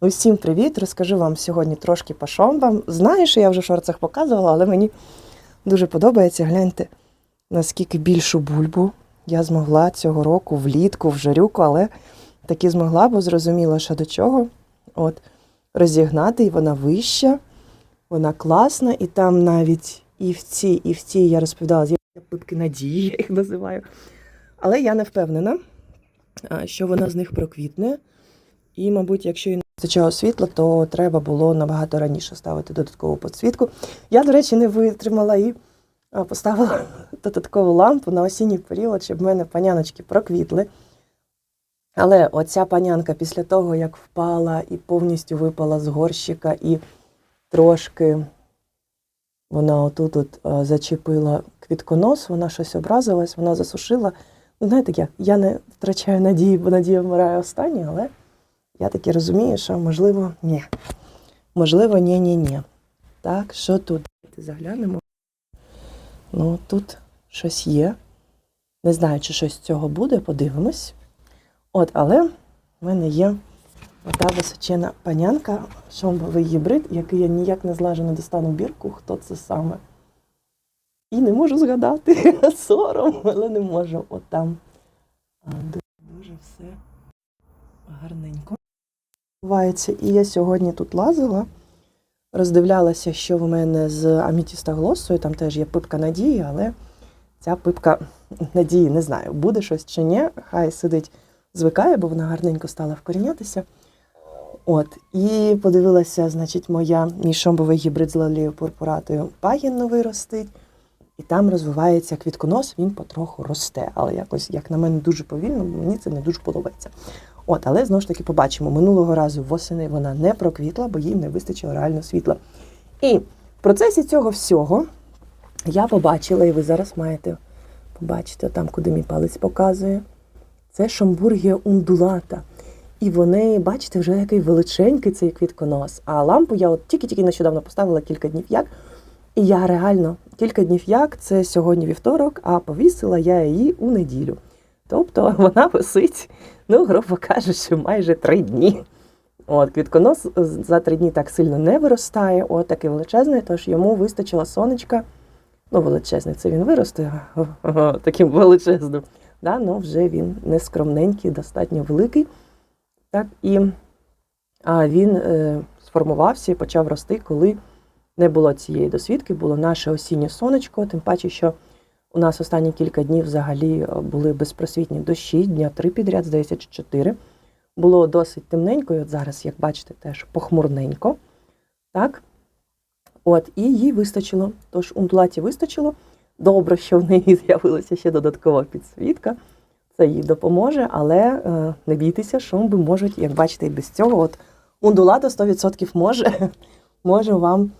Усім привіт! Розкажу вам сьогодні трошки по шомбам. Знаю, що я вже в шорцах показувала, але мені дуже подобається. Гляньте, наскільки більшу бульбу я змогла цього року влітку, в жарюку, але таки змогла, бо зрозуміла, що до чого. От, розігнати, і вона вища, вона класна, і там навіть і в цій, і в цій я розповідала, є пипки надії, я їх називаю. Але я не впевнена, що вона з них проквітне. І, мабуть, якщо не вистачало світла, то треба було набагато раніше ставити додаткову підсвітку. Я, до речі, не витримала і поставила додаткову лампу на осінній період, щоб в мене паняночки проквітли. Але оця панянка після того, як впала і повністю випала з горщика, і трошки вона отут от, зачепила квітконос, вона щось образилась, вона засушила. Ну, знаєте, як я не втрачаю надії, бо надія вмирає останнє, але я таки розумію, що можливо, ні. Можливо, ні, ні, ні. Так, що тут? Давайте заглянемо. Ну, тут щось є. Не знаю, чи щось з цього буде, подивимось. От, але в мене є ота височена панянка, шомбовий гібрид, який я ніяк не злажено достану бірку, хто це саме. І не можу згадати сором, але не можу. От там. Дуже все гарненько. Відбувається. І я сьогодні тут лазила, роздивлялася, що в мене з амітіста глосою, там теж є пипка надії, але ця пипка надії не знаю, буде щось чи ні. Хай сидить, звикає, бо вона гарненько стала вкорінятися. От, і подивилася, значить, моя мій шомбовий гібрид з лалією пурпуратою пагін новий ростить. І там розвивається квітконос, він потроху росте. Але якось, як на мене, дуже повільно, мені це не дуже подобається. От, але знову ж таки побачимо, минулого разу восени вона не проквітла, бо їй не вистачило реально світла. І в процесі цього всього я побачила, і ви зараз маєте побачити там, куди мій палець показує. Це шамбургія ундулата. І вони, бачите, вже який величенький цей квітконос. А лампу я от тільки-тільки нещодавно поставила кілька днів як. І я реально кілька днів як, це сьогодні вівторок, а повісила я її у неділю. Тобто вона висить, ну, грубо кажучи, майже три дні. От, квітконос за три дні так сильно не виростає, от такий величезний, тож йому вистачило сонечка. Ну, величезний, це він виросте таким величезним. Да? Ну, вже він не скромненький, достатньо великий. Так, і а, він е, сформувався і почав рости, коли не було цієї досвідки, було наше осіннє сонечко, тим паче, що у нас останні кілька днів взагалі е, були безпросвітні дощі, дня три підряд, здається, чи чотири. Було досить темненько, і от зараз, як бачите, теж похмурненько. Так? От, і їй вистачило. Тож унтулаті вистачило. Добре, що в неї з'явилася ще додаткова підсвітка. Це їй допоможе, але е, не бійтеся, шомби можуть, як бачите, і без цього. От ундулата 100% може, може вам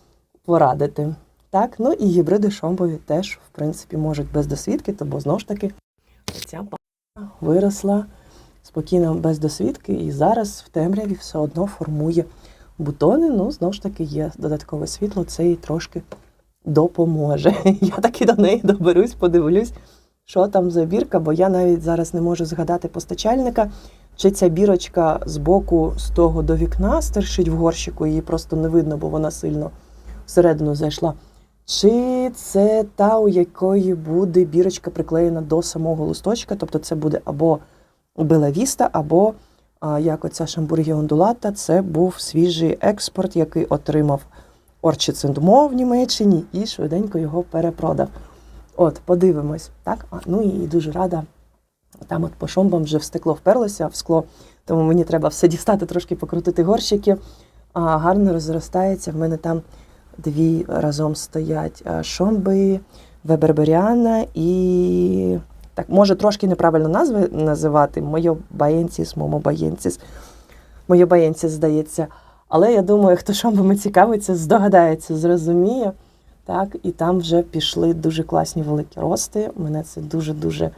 порадити. Так, ну і гібриди шомбові теж, в принципі, можуть без досвідки, бо знову ж таки ця пара виросла спокійно без досвідки, і зараз в темряві все одно формує бутони. Ну, знову ж таки, є додаткове світло, це їй трошки допоможе. Я таки до неї доберусь, подивлюсь, що там за бірка, бо я навіть зараз не можу згадати постачальника, чи ця бірочка з боку з того до вікна стершить в горщику, її просто не видно, бо вона сильно всередину зайшла. Чи це та, у якої буде бірочка приклеєна до самого листочка, тобто це буде або Белавіста, або як оця шамбургія ондулата, це був свіжий експорт, який отримав Орчицендмо в Німеччині і швиденько його перепродав. От, подивимось. так? А, ну і дуже рада. Там от по шомбам вже в стекло вперлося в скло, тому мені треба все дістати, трошки покрутити горщики. А, гарно розростається. В мене там дві разом стоять шомби, веберберіана і. Так, може трошки неправильно назви називати Мойобаєнціс, Момобаєнціс. Мойобаєнціс, здається. Але я думаю, хто шомбами цікавиться, здогадається, зрозуміє. Так, і там вже пішли дуже класні великі рости. Мене це дуже-дуже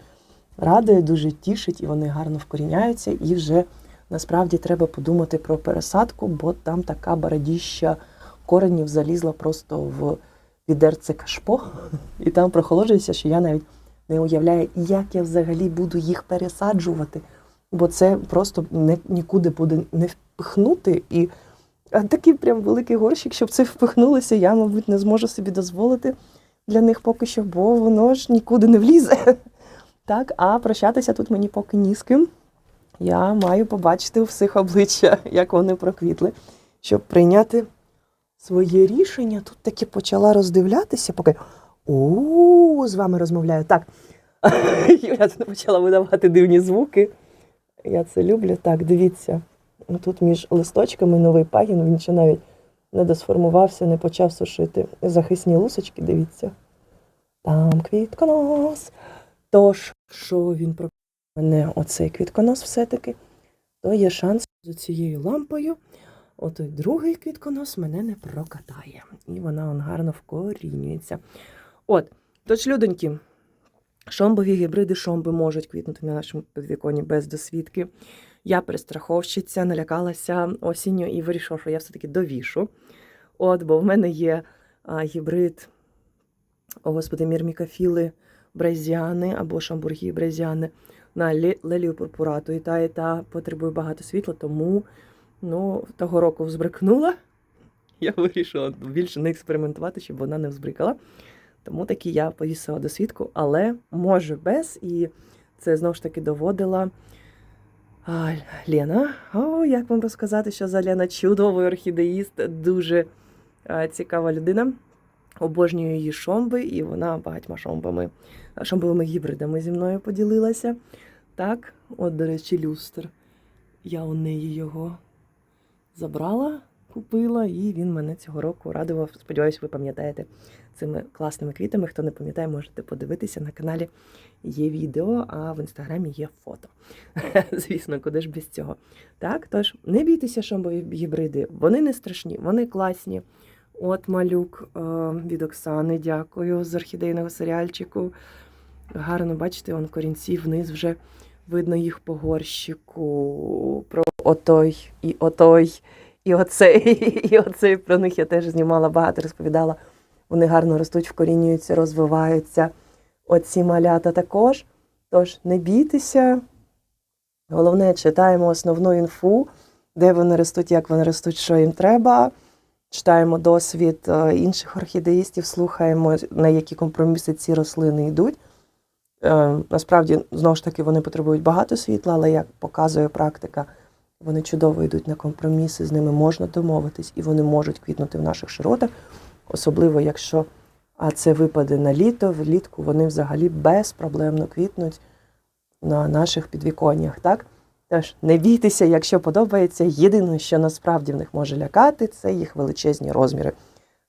радує, дуже тішить, і вони гарно вкоріняються. І вже насправді треба подумати про пересадку, бо там така бородіща коренів залізла просто в відерце кашпо, і там прохолоджується, що я навіть не уявляю, як я взагалі буду їх пересаджувати. бо це просто не, нікуди буде не впихнути. І такий прям великий горщик, щоб це впихнулося, я, мабуть, не зможу собі дозволити для них поки що, бо воно ж нікуди не влізе. Так, а прощатися тут мені поки ні з ким. Я маю побачити у всіх обличчя, як вони проквітли, щоб прийняти своє рішення. Тут таки почала роздивлятися, поки у з вами розмовляю. Так, Юля тут почала видавати дивні звуки. Я це люблю. Так, дивіться. Тут між листочками новий пагін, він ще навіть не досформувався, не почав сушити. Захисні лусочки, дивіться. Там квітконос. Тож, що він про мене оцей квітконос все-таки, то є шанс з цією лампою. Отой другий квітконос мене не прокатає. І вона он гарно вкорінюється. От, тож, людоньки, шомбові гібриди шомби можуть квітнути на нашому підвіконі без досвідки. Я перестраховщиця, налякалася осінню і вирішила, що я все-таки довішу. От, бо в мене є а, гібрид, о господи, мірмікафіли брезіани або шамбургі брезіани на ле- лелію пурпурату. І та, і та потребує багато світла, тому ну, того року взбрикнула. Я вирішила більше не експериментувати, щоб вона не взбрикала. Тому таки я повісила досвідку, але може без. І це знову ж таки доводила а, Лена. О, як вам розказати, що за Лена чудовий орхідеїст, дуже а, цікава людина. Обожнюю її шомби, і вона багатьма шомбами, шомбовими гібридами зі мною поділилася. Так, от, до речі, люстр. Я у неї його забрала, купила, і він мене цього року радував. Сподіваюсь, ви пам'ятаєте цими класними квітами. Хто не пам'ятає, можете подивитися на каналі. Є відео, а в інстаграмі є фото. Звісно, куди ж без цього. Так, тож не бійтеся шомбові гібриди, вони не страшні, вони класні. От малюк е, від Оксани, дякую з орхідейного серіальчику. Гарно, бачите, он корінці вниз вже видно їх по горщику. Отой і отой, і оцей, і оцей. Про них я теж знімала багато, розповідала. Вони гарно ростуть, вкорінюються, розвиваються. Оці малята також. Тож не бійтеся. Головне, читаємо основну інфу, де вони ростуть, як вони ростуть, що їм треба. Читаємо досвід е, інших орхідеїстів, слухаємо, на які компроміси ці рослини йдуть. Е, Насправді, знову ж таки, вони потребують багато світла, але як показує практика, вони чудово йдуть на компроміси, з ними можна домовитись, і вони можуть квітнути в наших широтах, особливо якщо а це випаде на літо, влітку вони взагалі безпроблемно квітнуть на наших підвіконнях. Так? Тож не бійтеся, якщо подобається. Єдине, що насправді в них може лякати, це їх величезні розміри.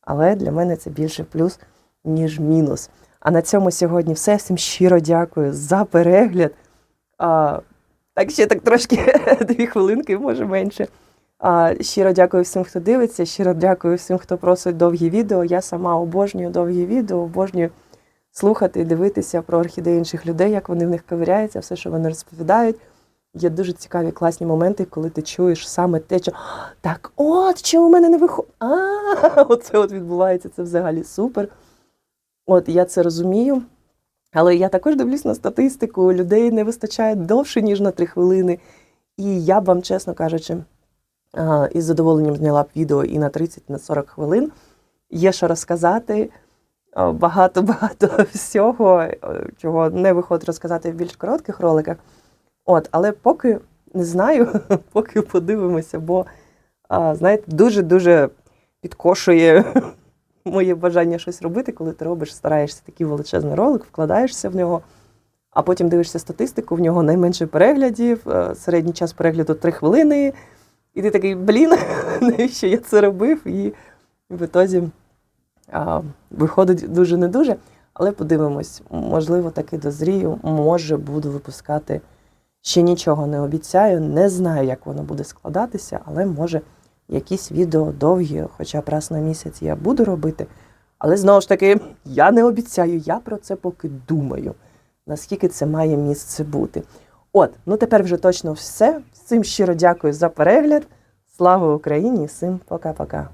Але для мене це більше плюс, ніж мінус. А на цьому сьогодні все. Всім щиро дякую за перегляд. Так ще так трошки дві хвилинки, може менше. А, щиро дякую всім, хто дивиться. Щиро дякую всім, хто просить довгі відео. Я сама обожнюю довгі відео, обожнюю слухати і дивитися про орхідеї інших людей, як вони в них ковиряються, все, що вони розповідають. Є дуже цікаві класні моменти, коли ти чуєш саме те, що так, от що у мене не виходить. А, оце от відбувається, це взагалі супер. От я це розумію. Але я також дивлюсь на статистику, людей не вистачає довше, ніж на три хвилини. І я б вам, чесно кажучи, із задоволенням зняла б відео і на 30, і на 40 хвилин. Є що розказати. Багато-багато всього, е, чого не виходить розказати в більш коротких роликах. От, але поки не знаю, поки подивимося, бо, знаєте, дуже-дуже підкошує моє бажання щось робити, коли ти робиш, стараєшся такий величезний ролик, вкладаєшся в нього, а потім дивишся статистику, в нього найменше переглядів, е, середній час перегляду 3 хвилини. І ти такий, блін, навіщо я це робив? І в ітозі а, виходить дуже не дуже. Але подивимось, можливо, таки дозрію, може, буду випускати. Ще нічого не обіцяю, не знаю, як воно буде складатися, але може якісь відео довгі, хоча б раз на місяць я буду робити. Але знову ж таки, я не обіцяю, я про це поки думаю, наскільки це має місце бути. От, ну тепер вже точно все. Всім щиро дякую за перегляд. Слава Україні! Всім пока-пока.